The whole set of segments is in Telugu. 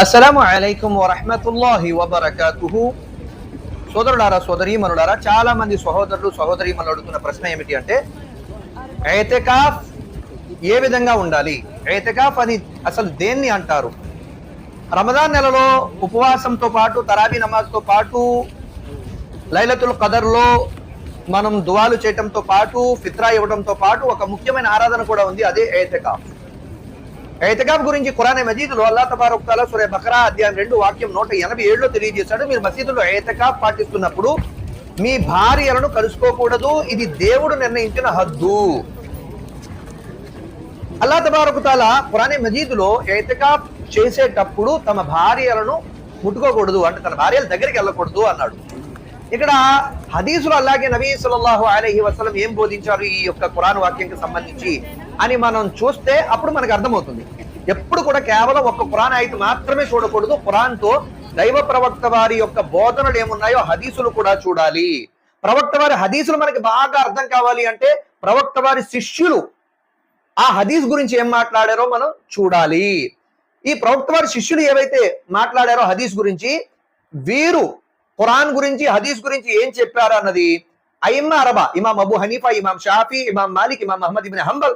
అస్సలం అలైకుం వరహమతుల్లాహి వబర్కాతుహు. సోదరులారా సోదరీమనులారా చాలా మంది సహోదరులు సహోదరీమనులు అడుగుతున్న ప్రశ్న ఏమిటి అంటే ఏతకాఫ్ ఏ విధంగా ఉండాలి? ఏతకాఫ్ అని అసలు దేన్ని అంటారు? రమదాన్ నెలలో ఉపవాసంతో పాటు తరాబీ నమాజ్తో పాటు లైలతుల్ కదర్లో మనం దువాలు చేయటంతో పాటు ఫిత్రా ఇవ్వడంతో పాటు ఒక ముఖ్యమైన ఆరాధన కూడా ఉంది అదే ఏతకాఫ్. ఏతకాఫ్ గురించి కురానే మజీదులో అల్లా తబారక్ తాలా బకరా అధ్యాయం రెండు వాక్యం నూట ఎనభై ఏడులో తెలియజేశాడు. మీరు మసీదులో ఏతకాఫ్ పాటిస్తున్నప్పుడు మీ భార్యలను కలుసుకోకూడదు. ఇది దేవుడు నిర్ణయించిన హద్దు. అల్లా తబారక్ తాలా ఖురాన్ మజీదులో ఏతకాఫ్ చేసేటప్పుడు తమ భార్యలను ముట్టుకోకూడదు అంటే తన భార్యల దగ్గరికి వెళ్ళకూడదు అన్నాడు. ఇక్కడ హదీసులు అలాగే నబీ సల్లల్లాహు అలహి వసలం ఏం బోధించారు ఈ యొక్క ఖురాన్ వాక్యంకి సంబంధించి అని మనం చూస్తే అప్పుడు మనకు అర్థమవుతుంది. ఎప్పుడు కూడా కేవలం ఒక్క కురాన్ అయితే మాత్రమే చూడకూడదు. ఖురాన్తో దైవ ప్రవక్త వారి యొక్క బోధనలు ఏమున్నాయో హదీసులు కూడా చూడాలి. ప్రవక్త వారి హదీసులు మనకి బాగా అర్థం కావాలి అంటే ప్రవక్త వారి శిష్యులు ఆ హదీస్ గురించి ఏం మాట్లాడారో మనం చూడాలి. ఈ ప్రవక్త వారి శిష్యులు ఏవైతే మాట్లాడారో హదీస్ గురించి వీరు ఖురాన్ గురించి హదీస్ గురించి ఏం చెప్పారు అన్నది అయిమ్మా అరబా ఇమాం అబు హనీఫా ఇమాం షాఫీ ఇమాం మాలిక్ ఇమాం మహమ్మద్ ఇబిన్ హంబల్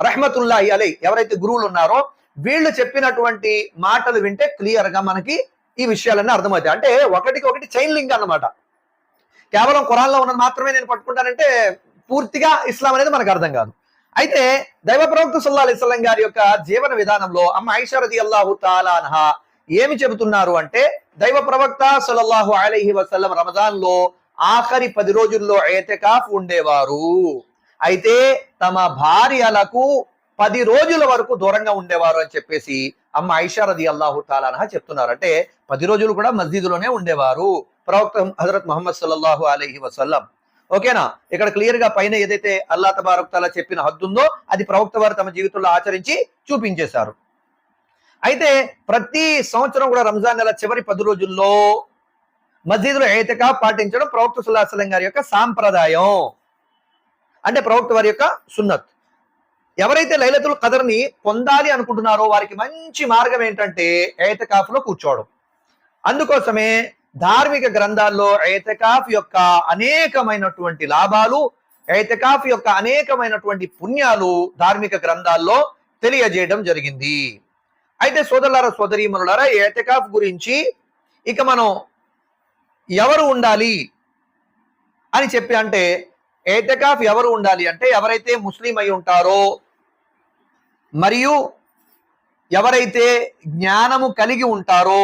రహమతుల్లాహి అలై ఎవరైతే గురువులు ఉన్నారో వీళ్ళు చెప్పినటువంటి మాటలు వింటే క్లియర్గా మనకి ఈ విషయాలన్నీ అర్థమవుతాయి. అంటే ఒకటికి ఒకటి చైన్ లింక్ అన్నమాట. కేవలం ఖురాన్లో ఉన్నది మాత్రమే నేను పట్టుకుంటానంటే పూర్తిగా ఇస్లాం అనేది మనకు అర్థం కాదు. అయితే దైవ ప్రవక్త సల్లా అలిస్లం గారి యొక్క జీవన విధానంలో అమ్మ ఐషరది అల్లాహు తాలాన్హా ఏమి చెబుతున్నారు అంటే దైవ ప్రవక్త సల్లల్లాహు అలైహి వసల్లం రమజాన్లో ఆఖరి పది రోజుల్లో ఏతకాఫ్ ఉండేవారు. అయితే తమ భార్యలకు పది రోజుల వరకు దూరంగా ఉండేవారు అని చెప్పేసి అమ్మ ఐషారది అల్లాహు తాలానహ చెప్తున్నారు. అంటే పది రోజులు కూడా మస్జిద్లోనే ఉండేవారు. ప్రవక్త హజరత్ మహమ్మద్ సల్లల్లాహు అలీహి వసల్లం. ఓకేనా? ఇక్కడ క్లియర్గా పైన ఏదైతే అల్లా తబారక్ తాలా చెప్పిన హద్దుందో అది ప్రవక్త వారు తమ జీవితంలో ఆచరించి చూపించేశారు. అయితే ప్రతి సంవత్సరం కూడా రంజాన్ నెల చివరి పది రోజుల్లో మస్జిద్లో ఏతకా పాటించడం ప్రవక్త సుల్లాహం గారి యొక్క సాంప్రదాయం. అంటే ప్రవక్త వారి యొక్క సున్నత్. ఎవరైతే లైలతుల్ కదర్ని పొందాలి అనుకుంటున్నారో వారికి మంచి మార్గం ఏంటంటే ఏతకాఫ్లో కూర్చోవడం. అందుకోసమే ధార్మిక గ్రంథాల్లో ఏతకాఫ్ యొక్క అనేకమైనటువంటి లాభాలు ఏతకాఫ్ యొక్క అనేకమైనటువంటి పుణ్యాలు ధార్మిక గ్రంథాల్లో తెలియజేయడం జరిగింది. అయితే సోదరులారా సోదరీమనులారా ఏతకాఫ్ గురించి ఇక మనం ఎవరు ఉండాలి అని చెప్పి అంటే ఏతకాఫ్ ఎవరు ఉండాలి అంటే ఎవరైతే ముస్లిం అయి ఉంటారో మరియు ఎవరైతే జ్ఞానము కలిగి ఉంటారో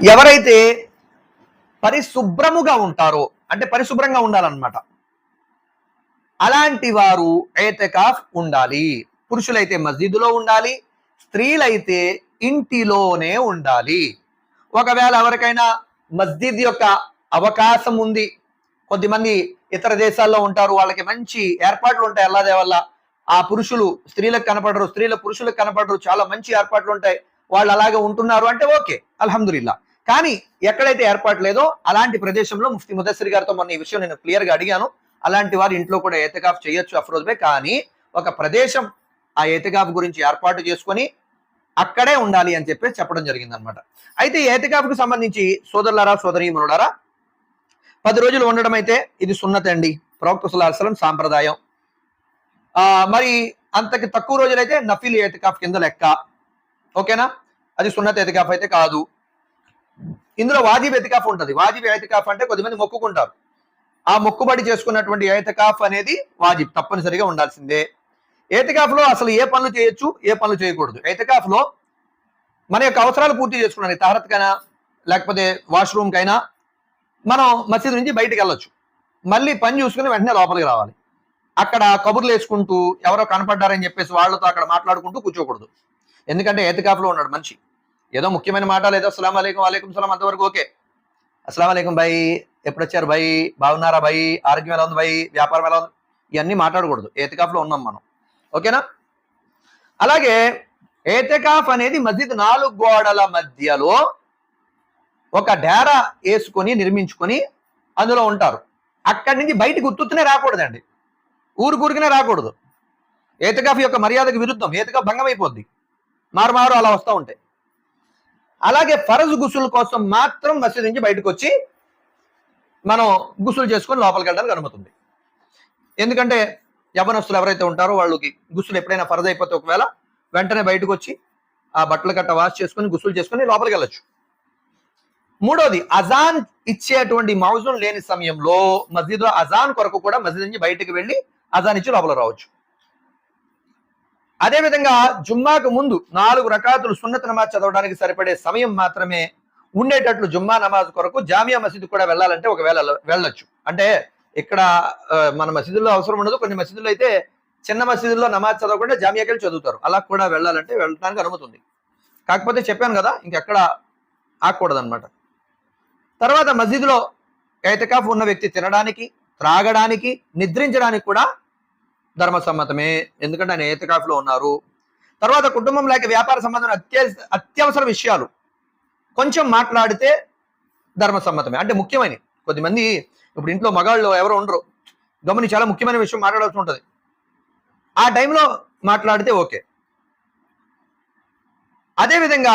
ఎవరైతే పరిశుభ్రముగా ఉంటారో అంటే పరిశుభ్రంగా ఉండాలన్నమాట. అలాంటి వారు ఏతకాఫ్ ఉండాలి. పురుషులైతే మస్జిద్లో ఉండాలి స్త్రీలైతే ఇంటిలోనే ఉండాలి. ఒకవేళ ఎవరికైనా మస్జిద్ యొక్క అవకాశం ఉంది కొద్దిమంది ఇతర దేశాల్లో ఉంటారు వాళ్ళకి మంచి ఏర్పాట్లు ఉంటాయి అల్లాదే వల్ల ఆ పురుషులు స్త్రీలకు కనపడరు స్త్రీల పురుషులకు కనపడరు చాలా మంచి ఏర్పాట్లు ఉంటాయి వాళ్ళు అలాగే ఉంటున్నారు అంటే ఓకే అల్హమ్దుల్లా కానీ ఎక్కడైతే ఏర్పాటు లేదో అలాంటి ప్రదేశంలో ముఫ్తి ముదస్సరి గారితో మొన్న ఈ విషయం నేను క్లియర్గా అడిగాను. అలాంటి వారు ఇంట్లో కూడా ఏతకాఫ్ చేయొచ్చు అఫ్రోజ్ బే కానీ ఒక ప్రదేశం ఆ ఏతకాఫ్ గురించి ఏర్పాటు చేసుకొని అక్కడే ఉండాలి అని చెప్పేసి చెప్పడం జరిగింది అనమాట అయితే ఏతకాఫ్కు సంబంధించి సోదరులారా సోదరీమనులారా పది రోజులు ఉండడం అయితే ఇది సున్నత అండి. ప్రవక్త సుల్లాహం సాంప్రదాయం. మరి అంతకి తక్కువ రోజులైతే నఫీల్ ఏతికాఫ్ కింద లెక్క. ఓకేనా? అది సున్నత ఎతికాఫ్ అయితే కాదు. ఇందులో వాజిబ్ ఎతికాఫ్ ఉంటుంది. వాజిబ్ ఏతికాఫ్ అంటే కొద్దిమంది మొక్కుకుంటారు. ఆ మొక్కుబడి చేసుకున్నటువంటి ఏతికాఫ్ అనేది వాజిబ్ తప్పనిసరిగా ఉండాల్సిందే. ఏతికాఫ్లో అసలు ఏ పనులు చేయొచ్చు ఏ పనులు చేయకూడదు. ఏతికాఫ్లో మన యొక్క అవసరాలు పూర్తి చేసుకున్నాను తహరత్కైనా లేకపోతే వాష్రూమ్ కైనా మనం మసీదు నుంచి బయటకు వెళ్ళొచ్చు. మళ్ళీ పని చూసుకుని వెంటనే లోపలికి రావాలి. అక్కడ కబుర్లు వేసుకుంటూ ఎవరో కనపడ్డారని చెప్పేసి వాళ్ళతో అక్కడ మాట్లాడుకుంటూ కూర్చోకూడదు. ఎందుకంటే ఏతికాఫ్లో ఉన్నాడు మనిషి. ఏదో ముఖ్యమైన మాట లేదో అస్సలం అలైకం వాలేకం సలాం అంతవరకు ఓకే. అస్సలం అలైకం భయ్ ఎప్పుడు వచ్చారు భయ్ బాగున్నారా భయ్ ఆరోగ్యం ఎలా ఉంది భయ్ వ్యాపారం ఎలా ఉంది? ఇవన్నీ మాట్లాడకూడదు. ఏతికాఫ్లో ఉన్నాం మనం. ఓకేనా? అలాగే ఏతకాఫ్ అనేది మస్జిద్ నాలుగు గోడల మధ్యలో ఒక డేరా వేసుకొని నిర్మించుకొని అందులో ఉంటారు. అక్కడి నుంచి బయటికి ఉత్తునే రాకూడదండి. ఊరు కూరికనే రాకూడదు. ఏతకాఫ్ యొక్క మర్యాదకు విరుద్ధం. ఏతకాఫ్ భంగం అయిపోద్ది. మారుమారు అలా వస్తూ ఉంటాయి. అలాగే ఫరజ్ గుసుల కోసం మాత్రం మసీద్ నుంచి బయటకు వచ్చి మనం గుసులు చేసుకొని లోపలికి వెళ్ళడానికి అనుమతుంది ఎందుకంటే యవనస్తులు ఎవరైతే ఉంటారో వాళ్ళకి గుసులు ఎప్పుడైనా ఫరజ్ అయిపోతే ఒకవేళ వెంటనే బయటకు వచ్చి ఆ బట్టలు గట్ట వాష్ చేసుకొని గుసులు చేసుకొని లోపలికి వెళ్ళొచ్చు. మూడోది అజాన్ ఇచ్చేటువంటి మౌజం లేని సమయంలో మస్జిద్ అజాన్ కొరకు కూడా మస్జిద్ నుంచి బయటకు వెళ్ళి అజాన్ ఇచ్చి లోపల రావచ్చు. అదే విధంగా జుమ్మాకు ముందు నాలుగు రకాతులు సున్నత నమాజ్ చదవడానికి సరిపడే సమయం మాత్రమే ఉండేటట్లు జుమ్మా నమాజ్ కొరకు జామియా మసీద్ కూడా వెళ్ళాలంటే ఒకవేళ వెళ్ళొచ్చు. అంటే ఇక్కడ మన మసీదుల్లో అవసరం ఉండదు. కొన్ని మసీదుల్లో అయితే చిన్న మసీదుల్లో నమాజ్ చదవకుండా జామియాకెళ్ళి చదువుతారు. అలా కూడా వెళ్ళాలంటే వెళ్ళడానికి అనుమతి ఉంది. కాకపోతే చెప్పాను కదా ఇంకెక్కడ ఆగకూడదనమాట తర్వాత మసీదులో ఏతకాఫ్ ఉన్న వ్యక్తి తినడానికి త్రాగడానికి నిద్రించడానికి కూడా ధర్మసమ్మతమే. ఎందుకంటే ఆయన ఏతకాఫ్లో ఉన్నారు. తర్వాత కుటుంబం లేక వ్యాపార సంబంధం అత్య అత్యవసర విషయాలు. కొంచెం మాట్లాడితే ధర్మసమ్మతమే. అంటే ముఖ్యమైనవి. కొద్దిమంది ఇప్పుడు ఇంట్లో మగాళ్ళు ఎవరో ఉండరు. గమని చాలా ముఖ్యమైన విషయం మాట్లాడాల్సి ఉంటుంది. ఆ టైంలో మాట్లాడితే ఓకే. అదే విధంగా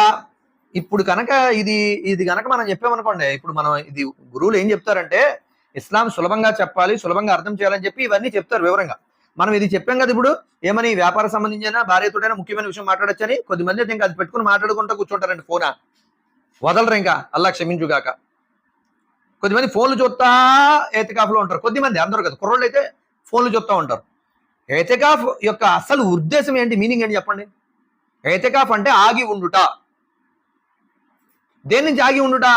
ఇప్పుడు కనుక ఇది ఇది కనుక మనం చెప్పామనుకోండి ఇప్పుడు మనం ఇది గురువులు ఏం చెప్తారంటే ఇస్లాం సులభంగా చెప్పాలి సులభంగా అర్థం చేయాలని చెప్పి ఇవన్నీ చెప్తారు వివరంగా. మనం ఇది చెప్పాం కదా ఇప్పుడు ఏమని వ్యాపార సంబంధించిన భార్యతోటైనా ముఖ్యమైన విషయం మాట్లాడొచ్చని కొద్దిమంది అయితే ఇంకా అది పెట్టుకుని మాట్లాడుకుంటూ కూర్చుంటారండి ఫోనా. వదలరు ఇంకా అల్లా క్షమించుగాక. కొద్దిమంది ఫోన్లు చూస్తా ఏతికాఫ్లో ఉంటారు. కొద్దిమంది అందరూ కదా కుర్రోళ్ళు అయితే ఫోన్లు చూస్తూ ఉంటారు. ఏతికాఫ్ యొక్క అసలు ఉద్దేశం ఏంటి మీనింగ్ ఏంటి చెప్పండి? ఏతికాఫ్ అంటే ఆగి ఉండుట. దేని నుంచి ఆగి ఉండుట?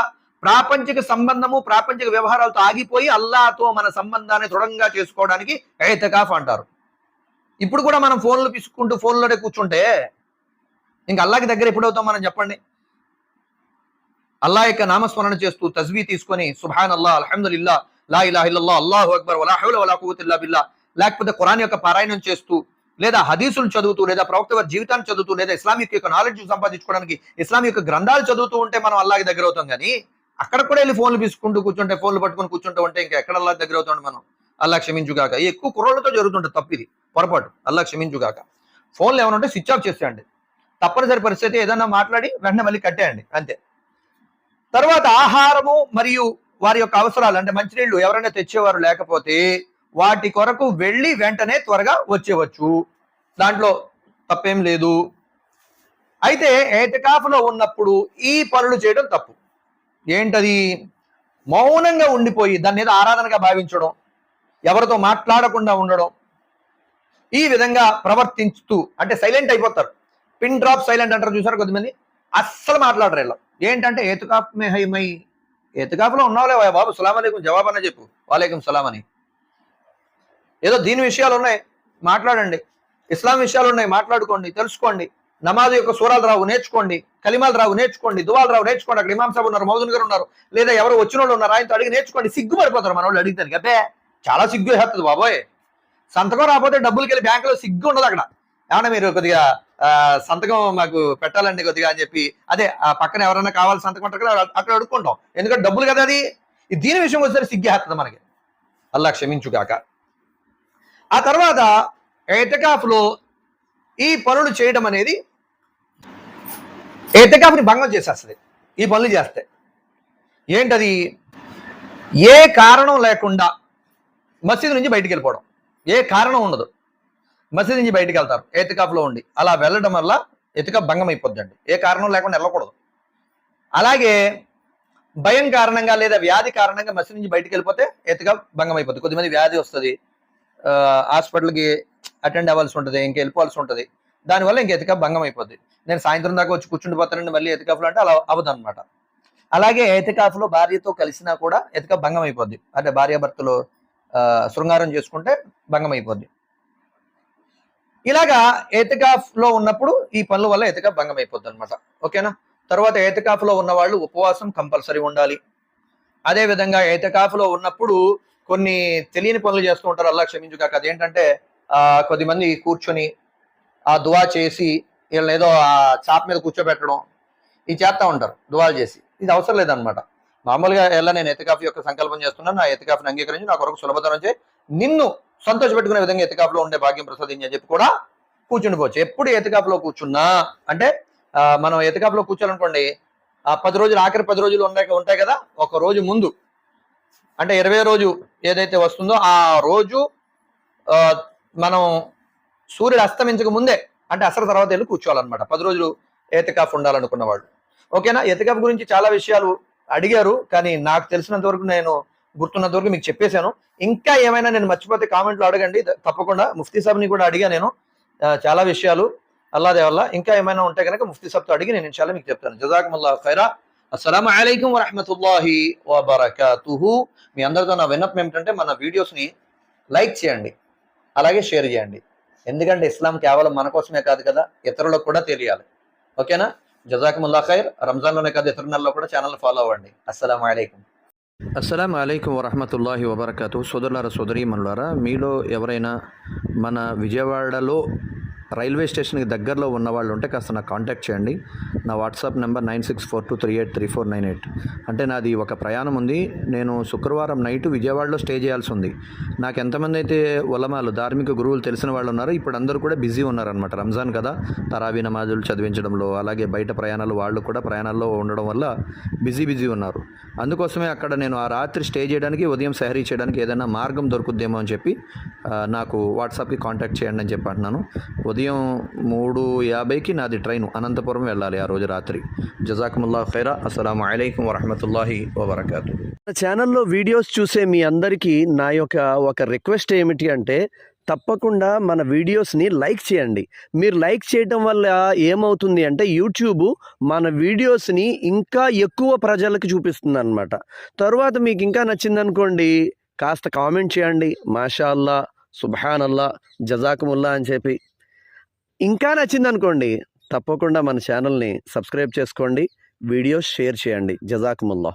ప్రాపంచిక సంబంధము ప్రాపంచిక వ్యవహారాలతో ఆగిపోయి అల్లాతో మన సంబంధాన్ని దృఢంగా చేసుకోవడానికి ఏతకాఫ్ అంటారు. ఇప్పుడు కూడా మనం ఫోన్లు పిసుకుంటూ ఫోన్లోనే కూర్చుంటే ఇంకా అల్లాకి దగ్గర ఎప్పుడవుతాం మనం చెప్పండి? అల్లా యొక్క నామస్మరణ చేస్తూ తజ్వీ తీసుకొని సుభాన్ అల్లా అల్హమ్దుల్లా లా ఇలా ఇల్లల్లా అల్లాహు అక్బర్ వలా హౌల వలా బిల్లా లేకపోతే ఖురాన్ యొక్క పారాయణం చేస్తూ లేదా హదీసులు చదువుతూ లేదా ప్రవక్త వారి జీవితాన్ని చదువుతూ లేదా ఇస్లామిక్ యొక్క నాలెడ్జ్ సంపాదించుకోవడానికి ఇస్లామిక్ యొక్క గ్రంథాలు చదువుతూ ఉంటే మనం అల్లాకి దగ్గర అవుతాం కానీ అక్కడ కూడా వెళ్ళి ఫోన్లు తీసుకుంటూ కూర్చుంటే ఫోన్లు పట్టుకొని కూర్చుంటూ ఉంటే ఇంకా ఎక్కడ అల్లా దగ్గర అవుతాం మనం? అల్లా క్షమించుగాక. ఎక్కువ కుర్రోళ్ళతో జరుగుతుంటుంది తప్పు ఇది పొరపాటు. అల్లా క్షమించుగాక. ఫోన్లు ఏమైనా ఉంటే స్విచ్ ఆఫ్ చేసేయండి. తప్పనిసరి పరిస్థితి ఏదైనా మాట్లాడి వెంటనే మళ్ళీ కట్టేయండి. అంతే. తర్వాత ఆహారము మరియు వారి యొక్క అవసరాలు అంటే మంచినీళ్ళు ఎవరైనా తెచ్చేవారు లేకపోతే వాటి కొరకు వెళ్ళి వెంటనే త్వరగా వచ్చేవచ్చు. దాంట్లో తప్పేం లేదు. అయితే ఏటకాఫ్లో ఉన్నప్పుడు ఈ పనులు చేయడం తప్పు. ఏంటది? మౌనంగా ఉండిపోయి దాని మీద ఆరాధనగా భావించడం ఎవరితో మాట్లాడకుండా ఉండడం ఈ విధంగా ప్రవర్తించుతూ అంటే సైలెంట్ అయిపోతారు. పిన్ డ్రాప్ సైలెంట్ అంటారు చూసారు కొద్దిమంది అస్సలు మాట్లాడరు ఇలా. ఏంటంటే ఏతుకాఫ్ మే హైమై ఏతుకాఫ్లో ఉన్నావులే బాబు సలాం అలైకుం జవాబు అన్న చెప్పు. వాలేకం సలాం అని. ఏదో దీని విషయాలు ఉన్నాయి. మాట్లాడండి. ఇస్లాం విషయాలు ఉన్నాయి. మాట్లాడుకోండి తెలుసుకోండి. నమాజ్ యొక్క సూరాలు రావు నేర్చుకోండి. కలిమాలు రావు నేర్చుకోండి. దువాలు రావు నేర్చుకోండి. అక్కడ ఇమాం సాబ్ ఉన్నారు మౌదన్ గారు ఉన్నారు. లేదా ఎవరు వచ్చిన వాళ్ళు ఉన్నారు ఆయనతో అడిగి నేర్చుకోండి. సిగ్గుపడిపోతారు మన వాళ్ళు అడిగితే అబ్బే చాలా సిగ్గు వేస్తుంది బాబోయ్. సంతకం రాకపోతే డబ్బులకి వెళ్ళి బ్యాంకులో సిగ్గు ఉండదు అక్కడ. ఏమన్నా మీరు కొద్దిగా సంతకం మాకు పెట్టాలండి కొద్దిగా అని చెప్పి. అదే ఆ పక్కన ఎవరైనా కావాలి సంతకం అంటారు అక్కడ అడుక్కుంటాం. ఎందుకంటే డబ్బులు కదా అది? దీని విషయం వచ్చేసరికి సిగ్గేస్తుంది మనకి. అల్లా క్షమించుగాక. ఆ తర్వాత ఏటకాఫ్లో ఈ పనులు చేయడం అనేది ఏటకాఫ్ని భంగం చేసేస్తుంది. ఈ పనులు చేస్తే. ఏంటది? ఏ కారణం లేకుండా మసీదు నుంచి బయటికి వెళ్ళిపోవడం. ఏ కారణం ఉండదు. మసీదు నుంచి బయటకు వెళ్తారు. ఏతికాఫ్లో ఉండి. అలా వెళ్ళడం వల్ల ఎతికాఫ్ భంగం అయిపోద్దండి. ఏ కారణం లేకుండా వెళ్ళకూడదు. అలాగే భయం కారణంగా లేదా వ్యాధి కారణంగా మసీద్ నుంచి బయటకు వెళ్ళిపోతే ఎతికాఫ్ భంగం అయిపోతుంది కొద్దిమంది వ్యాధి వస్తుంది. హాస్పిటల్కి అటెండ్ అవ్వాల్సి ఉంటుంది. ఇంక వెళ్ళిపోవాల్సి ఉంటుంది. దానివల్ల ఇంక ఎతికాఫ్ భంగం అయిపోద్ది. నేను సాయంత్రం దాకా వచ్చి కూర్చుండిపోతానండి మళ్ళీ ఎతికాఫ్లో అంటే అలా అవ్వదు అనమాట అలాగే ఎతికాఫ్లో భార్యతో కలిసినా కూడా ఎతికాఫ్ భంగం అయిపోద్ది. అంటే భార్యాభర్తలు శృంగారం చేసుకుంటే భంగం అయిపోద్ది. ఇలాగా ఏతికాఫ్లో ఉన్నప్పుడు ఈ పనుల వల్ల ఏతికాఫ్ భంగం అయిపోద్ది అనమాట ఓకేనా? తర్వాత ఏతికాఫ్లో ఉన్న వాళ్ళు ఉపవాసం కంపల్సరీ ఉండాలి. అదే విధంగా ఏతికాఫ్లో ఉన్నప్పుడు కొన్ని తెలియని పనులు చేస్తూ ఉంటారు. అల్లా క్షమించుగాక. అదేంటంటే ఆ కొద్దిమంది కూర్చొని ఆ దువా చేసి వీళ్ళని ఏదో ఆ చాప్ మీద కూర్చోబెట్టడం ఇది చేస్తా ఉంటారు. దువాలు చేసి. ఇది అవసరం లేదనమాట మామూలుగా ఎలా నేను ఎతికాఫ్ యొక్క సంకల్పం చేస్తున్నాను నా ఎతికాఫ్ని అంగీకరించి నా కొరకు సులభతరం చేయి. నిన్ను సంతోషపెట్టుకునే విధంగా ఎతికాపులో ఉండే భాగ్యం ప్రసాదించి అని చెప్పి కూడా కూర్చుండిపోవచ్చు. ఎప్పుడు ఎతికాపులో కూర్చున్నా అంటే మనం ఎతికాపులో కూర్చోాలనుకోండి ఆ పది రోజులు ఆఖరి పది రోజులు ఉన్నాయి ఉంటాయి కదా ఒక రోజు ముందు. అంటే ఇరవై రోజు ఏదైతే వస్తుందో ఆ రోజు మనం సూర్యుడు అస్తమించక ముందే అంటే అసలు తర్వాత వెళ్ళి కూర్చోవాలన్నమాట. పది రోజులు ఏతకాఫ్ ఉండాలనుకున్న వాళ్ళు ఓకేనా? ఎతకాఫ్ గురించి చాలా విషయాలు అడిగారు కానీ నాకు తెలిసినంత వరకు నేను గుర్తున్నంత వరకు మీకు చెప్పేశాను. ఇంకా ఏమైనా నేను మర్చిపోతే కామెంట్లో అడగండి. తప్పకుండా ముఫ్తీ సాబ్ని కూడా అడిగా నేను. చాలా విషయాలు. అల్లాదే వల్ల. ఇంకా ఏమైనా ఉంటే కనుక ముఫ్తీ సాబ్తో అడిగి నేను ఇన్షాల్లా మీకు చెప్తాను. జజాకమల్లా ఖైరా. అస్సలం అయికం వరహమతుల్లాహి వబర్కతుహు. మీ అందరితో నా విన్నపం ఏమిటంటే మన వీడియోస్ని లైక్ చేయండి. అలాగే షేర్ చేయండి. ఎందుకంటే ఇస్లాం కేవలం మన కోసమే కాదు కదా ఇతరులకు కూడా తెలియాలి. ఓకేనా? జజాకముల్లా ఖైర్. రంజాన్లోనే కాదు ఇతర నెలలో కూడా ఛానల్ ఫాలో అవ్వండి. అస్సలం అయికం అస్సలం అయికం వరహమతుల్లాహి వబర్కతు. సోదరులారా సోదరీమణులారా మీలో ఎవరైనా మన విజయవాడలో రైల్వే స్టేషన్కి దగ్గరలో ఉన్న వాళ్ళు ఉంటే కాస్త నాకు కాంటాక్ట్ చేయండి. నా WhatsApp number nine six four two three eight three four nine eight. అంటే నాది ఒక ప్రయాణం ఉంది. నేను శుక్రవారం నైట్ విజయవాడలో స్టే చేయాల్సి ఉంది. నాకు ఎంతమంది అయితే ఉలమాలు ధార్మిక గురువులు తెలిసిన వాళ్ళు ఉన్నారో ఇప్పుడు అందరూ కూడా బిజీ ఉన్నారనమాట రంజాన్ కదా. తరాబీ నమాజులు చదివించడంలో అలాగే బయట ప్రయాణాలు వాళ్ళు కూడా ప్రయాణాల్లో ఉండడం వల్ల బిజీ బిజీ ఉన్నారు. అందుకోసమే అక్కడ నేను ఆ రాత్రి స్టే చేయడానికి ఉదయం సహరీ చేయడానికి ఏదైనా మార్గం దొరుకుద్దేమో అని చెప్పి నాకు వాట్సాప్కి కాంటాక్ట్ చేయండి అని చెప్పి అంటున్నాను. ఉదయం మూడు యాభైకి నాది ట్రైన్ అనంతపురం వెళ్ళాలి ఆ రోజు రాత్రి. జజాకుముల్లా ఖైరా. అస్సలం అయికం వరహమతుల్లాహి వబర్కాతు. ఛానల్లో వీడియోస్ చూసే మీ అందరికీ నా యొక్క ఒక రిక్వెస్ట్ ఏమిటి అంటే తప్పకుండా మన వీడియోస్ని లైక్ చేయండి. మీరు లైక్ చేయటం వల్ల ఏమవుతుంది అంటే యూట్యూబ్ మన వీడియోస్ని ఇంకా ఎక్కువ ప్రజలకు చూపిస్తుంది అనమాట తర్వాత మీకు ఇంకా నచ్చిందనుకోండి కాస్త కామెంట్ చేయండి. మాషా అల్లా సుబ్హాన్ అల్లా జజాకుముల్లా అని చెప్పి ఇంకా నచ్చిందనుకోండి తప్పకుండా మన ఛానల్ని సబ్స్క్రైబ్ చేసుకోండి వీడియోస్ షేర్ చేయండి. జజాకుముల్లా.